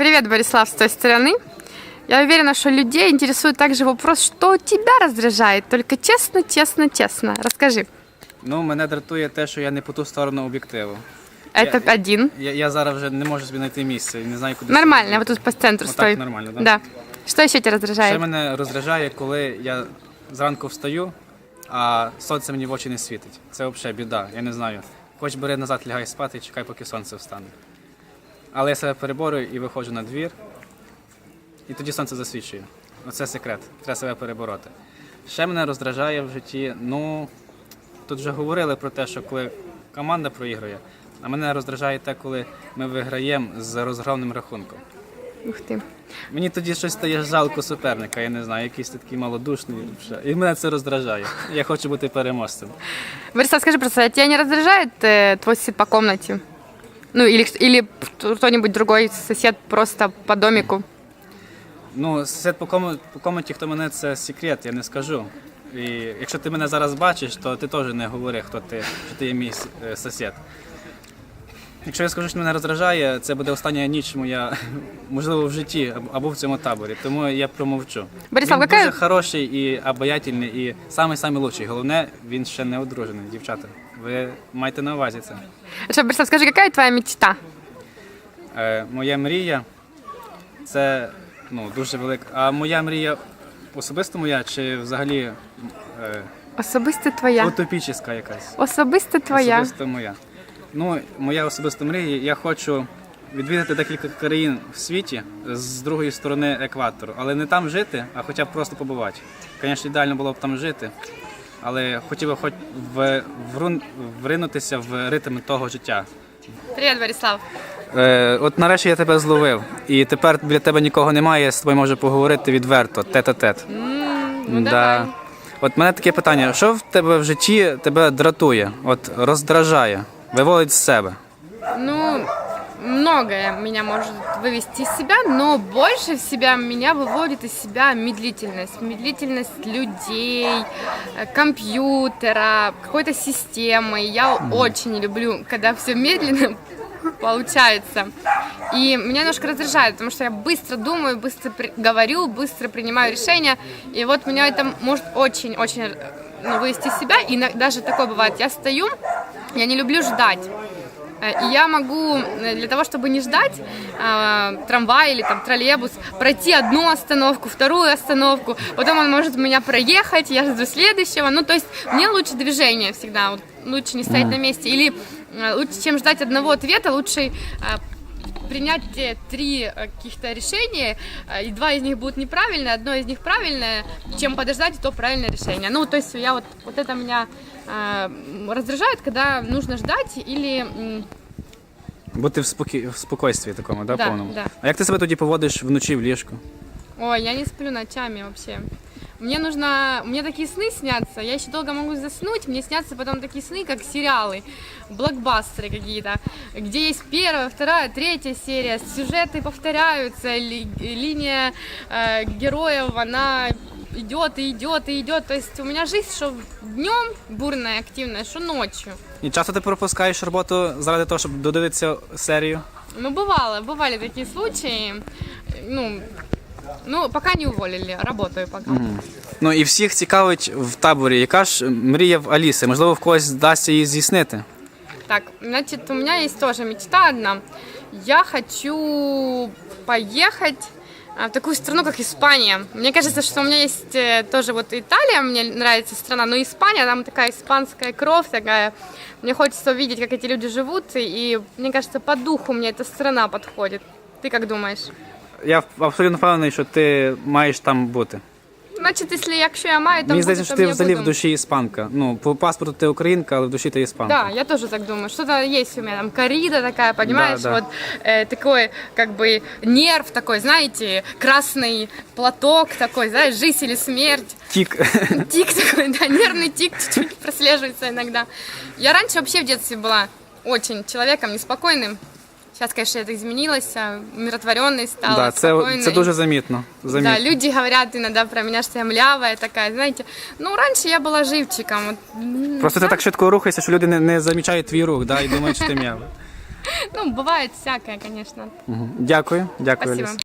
Привет, Борислав, с той стороны. Я уверена, что людей интересует также вопрос, что тебя раздражает. Только честно, честно, честно. Расскажи. Ну, мене дратує те, що я не по ту сторону об'єктиву. Это один. Я, я зараз вже не можу собі знайти місце не знаю, куди Нормально, вот тут по центру Отак стой. нормально, да? Да. Что еще тебя Ще раздражает? мене роздражає, коли я зранку встаю, а сонце мені в очі не світить. Це взагалі біда, я не знаю. Хоч бери назад, лягай спати і чекай, поки сонце встане. Але я себе переборюю і виходжу на двір, і тоді сонце засвічує. Оце секрет. Треба себе перебороти. Ще мене роздражає в житті, ну, тут вже говорили про те, що коли команда проігрує, а мене роздражає те, коли ми виграємо з розгромним рахунком. Ух ты. Мені тоді щось стає жалко суперника, я не знаю, якийсь такий малодушний. І мене це роздражає. Я хочу бути переможцем. Борислав, скажи просто, а тебя не раздражает э, твой по комнате? Ну, или, или кто-нибудь другой сосед просто по домику? Ну, сусід по, кому, по комнаті, хто мене це секрет, я не скажу. І якщо ти мене зараз бачиш, то ти теж не говори, хто ти, що ти є мій е, сусід. Якщо я скажу, що мене роздражає, це буде остання ніч моя, можливо, в житті або- в цьому таборі. Тому я промовчу. Борислав, він яка- дуже хороший і обаятельний, і самий-самий лучший. Головне, він ще не одружений, дівчата. Ви маєте на увазі це. Что, Борислав, скажи, какая твоя мечта? Е, моя мрія це ну, дуже велика. А моя мрія особисто моя чи взагалі е, Особисто твоя. утопічна якась? Особисто твоя. Особисто моя. Ну, моя особиста мрія, я хочу відвідати декілька країн в світі з другої сторони екватору, але не там жити, а хоча б просто побувати. Звісно, ідеально було б там жити, але хотів би хоч в, врун- вринутися в ритм того життя. Привет, Борислав. Е, от нарешті я тебе зловив, і тепер біля тебе нікого немає, я з тобою можу поговорити відверто, тет-а-тет. ну давай. От мене таке питання: що в тебе в житті тебе дратує, от роздражає, виводить з себе? Ну, многое меня может вывести из себя, но больше в себя меня выводит из себя медлительность. Медлительность людей, э, компьютера, какой-то системы. Я очень люблю, когда все медленно получается. И меня немножко раздражает, потому что я быстро думаю, быстро при- говорю, быстро принимаю решения. И вот меня это может очень-очень э, ну, вывести из себя. И на- даже такое бывает. Я стою, я не люблю ждать. Э, И я могу э, для того, чтобы не ждать э, трамвай или там троллейбус, пройти одну остановку, вторую остановку, потом он может меня проехать, я жду следующего. Ну, то есть мне лучше движение всегда, вот, лучше не стоять на месте. Или э, лучше, чем ждать одного ответа, лучше э, принять три э, каких-то решения, и два из них будут неправильные, одно из них правильное, чем подождать то правильное решение. Ну, то есть я вот, вот это меня раздражает, когда нужно ждать или... м, Бути в, спокі... в спокойстві такому, да, Да, повному. да. А як ти себе тоді поводиш вночі в ліжку? Ой, я не сплю ночами вообще. Мне нужно... Мне такие сны снятся. Я еще долго могу заснуть. Мне снятся потом такие сны, как сериалы, блокбастеры какие-то, где есть первая, вторая, третья серия. Сюжеты повторяются. ли- линия э, героев, она идет и идет и идет. То есть у меня жизнь, что днем бурная, активная, что ночью. І часто ти пропускаєш роботу заради того, щоб додивитися серію? Ну, бывало, бывали такие случаи. Ну, ну, пока не уволили, работаю пока. Ну і всіх цікавить в таборі, яка ж мрія в Аліси? Можливо, в когось вдасться її здійснити? Так, значит, у меня есть тоже мечта одна. Я хочу поехать а, в такую страну, как Испания. Мне кажется, что у меня есть э, тоже вот Италия, мне нравится страна, но Испания, там такая испанская кровь такая. Мне хочется увидеть, как эти люди живут, и мне кажется, по духу мне эта страна подходит. Ты как думаешь? Я абсолютно впевнений, що ти маєш там бути. Значит, если якщо я маю, там Мені буду, здається, що там ти я взагалі в буду. душі іспанка. Ну, по паспорту ти українка, але в душі ти іспанка. Да, я тоже так думаю. Что-то есть у меня там корида такая, понимаешь, да. вот э, такой как бы нерв такой, знаете, красный платок такой, знаешь, жизнь или смерть. Тік. Тик такой, да, нервный тик чуть-чуть прослеживается иногда. Я раньше вообще в детстве была очень человеком неспокойным. Сейчас, конечно, это изменилось, а, умиротворенной стала, Да, це, спокойной. це дуже замітно. замітно. Да, люди говорят иногда про меня, что я млявая такая, знаете. Ну, раньше я была живчиком. вот, м, Просто ти так швидко рухаєшся, що люди не, не замічають твій рух, да, і думають, що ти м'яв. Ну, бывает всякое, конечно. Мгм. Дякую, дякую, Спасибо. Ліс.